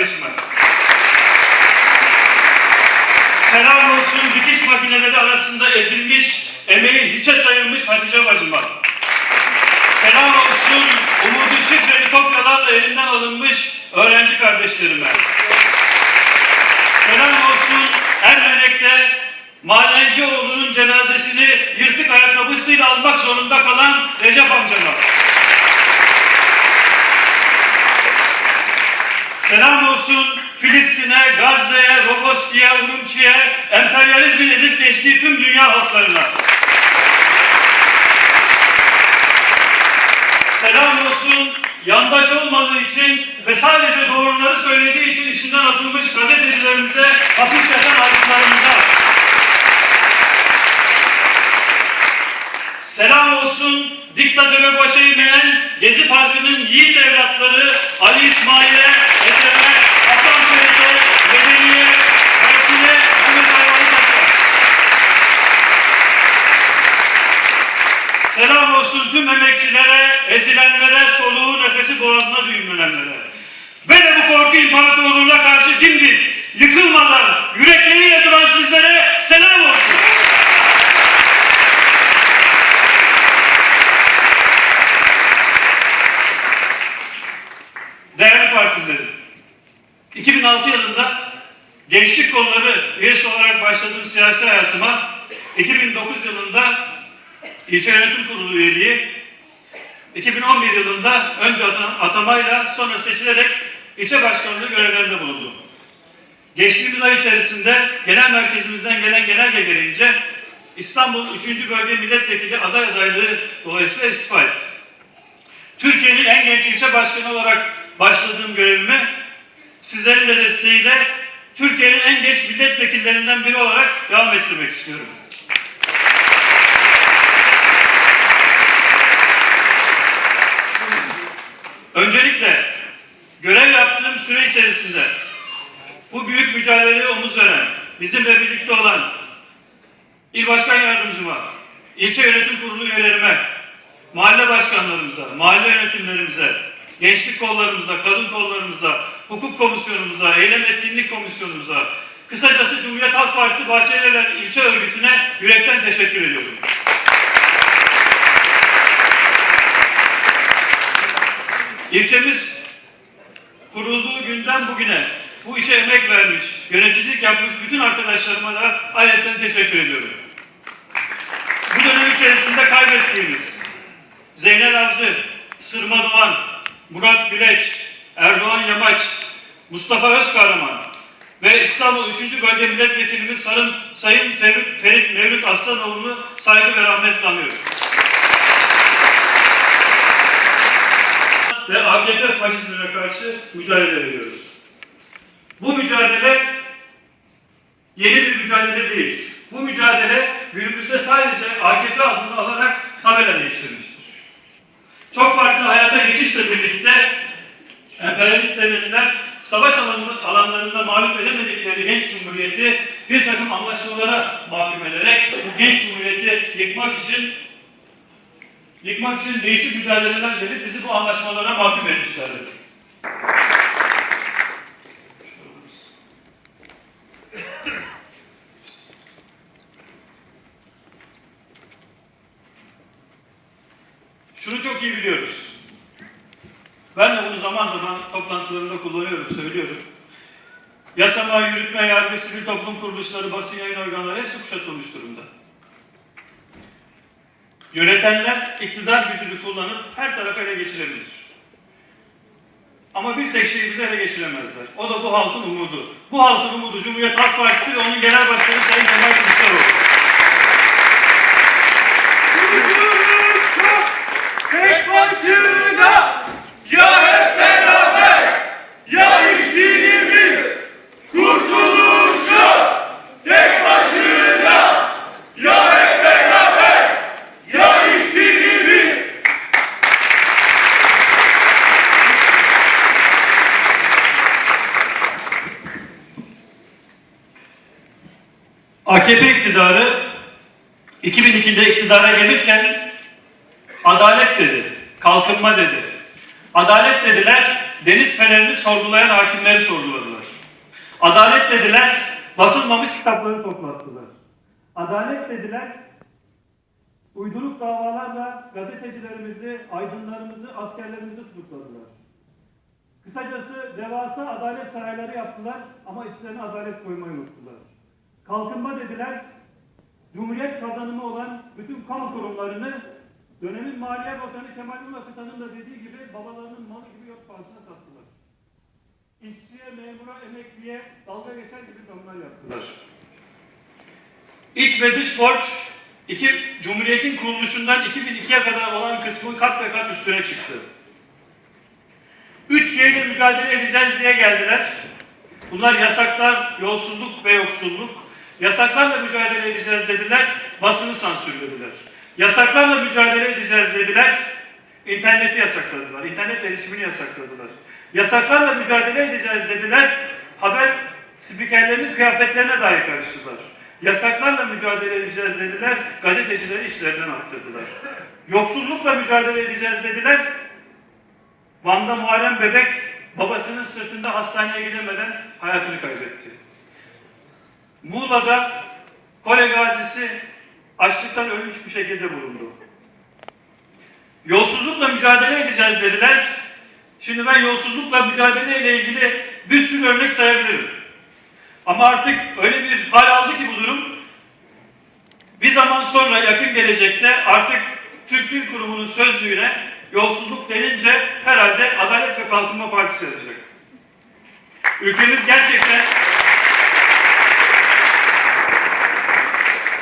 kardeşime. Selam olsun dikiş makineleri arasında ezilmiş, emeği hiçe sayılmış Hatice bacıma. Selam olsun umudu şifreli kopyalarla elinden alınmış öğrenci kardeşlerime. Selam olsun Ermenek'te Madencioğlu'nun cenazesini yırtık ayakkabısıyla almak zorunda kalan Recep amcama. Selam olsun Filistin'e, Gazze'ye, Roboski'ye, Urumçi'ye, emperyalizmin ezip geçtiği tüm dünya halklarına. Selam olsun yandaş olmadığı için ve sadece doğruları söylediği için işinden atılmış gazetecilerimize, hapis yatan aydınlarımıza. Selam olsun diktatöre baş eğmeyen Gezi Parkı'nın yiğit evlatları Ali İsmail'e, Ethem'e, olsun tüm emekçilere, ezilenlere, soluğu nefesi boğazına düğümlenenlere. Ve de bu korku imparatorluğuna karşı dimdik, yıkılmadan, yürekleriyle duran sizlere selam olsun. Değerli partilerim, 2006 yılında gençlik kolları üyesi olarak başladığım siyasi hayatıma 2009 yılında ilçe yönetim kurulu üyeliği, 2011 yılında önce ata- atamayla sonra seçilerek ilçe başkanlığı görevlerinde bulundum. Geçtiğimiz ay içerisinde genel merkezimizden gelen genelge gereğince İstanbul 3. Bölge Milletvekili aday adaylığı dolayısıyla istifa etti. Türkiye'nin en genç ilçe başkanı olarak başladığım görevimi sizlerin de desteğiyle Türkiye'nin en genç milletvekillerinden biri olarak devam ettirmek istiyorum. Öncelikle görev yaptığım süre içerisinde bu büyük mücadeleye omuz veren, bizimle birlikte olan İl Başkan Yardımcıma, ilçe yönetim kurulu üyelerime, mahalle başkanlarımıza, mahalle yönetimlerimize, gençlik kollarımıza, kadın kollarımıza, hukuk komisyonumuza, eylem etkinlik komisyonumuza, kısacası Cumhuriyet Halk Partisi Bahçelievler ilçe örgütüne yürekten teşekkür ediyorum. İlçemiz kurulduğu günden bugüne bu işe emek vermiş, yöneticilik yapmış bütün arkadaşlarıma da ayrıca teşekkür ediyorum. Bu dönem içerisinde kaybettiğimiz Zeynel Avcı, Sırma Doğan, Murat Güleç, Erdoğan Yamaç, Mustafa Özkahraman ve İstanbul 3. Bölge Milletvekilimiz Sarın, Sayın Ferit, Ferit Mevlüt Aslanoğlu'nu saygı ve rahmetle anıyorum. Ve AKP faşizmine karşı mücadele veriyoruz. Bu mücadele yeni bir mücadele değil. Bu mücadele günümüzde sadece AKP adını alarak tabela değiştirmiştir. Çok farklı hayata geçişle birlikte emperyalist devletler savaş alanlarında mağlup edemedikleri genç cumhuriyeti bir takım anlaşmalara mahkum ederek bu genç cumhuriyeti yıkmak için yıkmak için değişik mücadeleler verip bizi bu anlaşmalara mahkum etmişlerdir. Şunu çok iyi biliyoruz. Ben de bunu zaman zaman toplantılarımda kullanıyorum, söylüyorum. Yasama, yürütme, yargı, sivil toplum kuruluşları, basın yayın organları hepsi kuşatılmış durumda. Yönetenler iktidar gücünü kullanıp her tarafı ele geçirebilir. Ama bir tek şeyi bize ele geçiremezler. O da bu halkın umudu. Bu halkın umudu Cumhuriyet Halk Partisi ve onun genel başkanı Sayın Kemal Kılıçdaroğlu. AKP iktidarı 2002'de iktidara gelirken adalet dedi, kalkınma dedi. Adalet dediler, deniz fenerini sorgulayan hakimleri sorguladılar. Adalet dediler, basılmamış kitapları toplattılar. Adalet dediler, uyduruk davalarla gazetecilerimizi, aydınlarımızı, askerlerimizi tutukladılar. Kısacası devasa adalet sarayları yaptılar ama içlerine adalet koymayı unuttular. Kalkınma dediler, Cumhuriyet kazanımı olan bütün kamu kurumlarını dönemin Maliye Bakanı Kemal Ünakıtan'ın da dediği gibi babalarının malı gibi yok pahasına sattılar. İşçiye, memura, emekliye dalga geçer gibi zamlar yaptılar. İç ve dış borç iki, Cumhuriyet'in kuruluşundan 2002'ye kadar olan kısmın kat ve kat üstüne çıktı. Üç şeyle mücadele edeceğiz diye geldiler. Bunlar yasaklar, yolsuzluk ve yoksulluk. Yasaklarla mücadele edeceğiz dediler, basını sansürlediler. Yasaklarla mücadele edeceğiz dediler, interneti yasakladılar, internet erişimini yasakladılar. Yasaklarla mücadele edeceğiz dediler, haber spikerlerinin kıyafetlerine dahi karıştılar. Yasaklarla mücadele edeceğiz dediler, gazetecileri işlerinden attırdılar. Yoksullukla mücadele edeceğiz dediler, Van'da Muharrem Bebek babasının sırtında hastaneye gidemeden hayatını kaybetti. Muğla'da Kore gazisi açlıktan ölmüş bir şekilde bulundu. Yolsuzlukla mücadele edeceğiz dediler. Şimdi ben yolsuzlukla mücadele ile ilgili bir sürü örnek sayabilirim. Ama artık öyle bir hal aldı ki bu durum bir zaman sonra yakın gelecekte artık Türk Dil Kurumu'nun sözlüğüne yolsuzluk denince herhalde Adalet ve Kalkınma Partisi yazacak. Ülkemiz gerçekten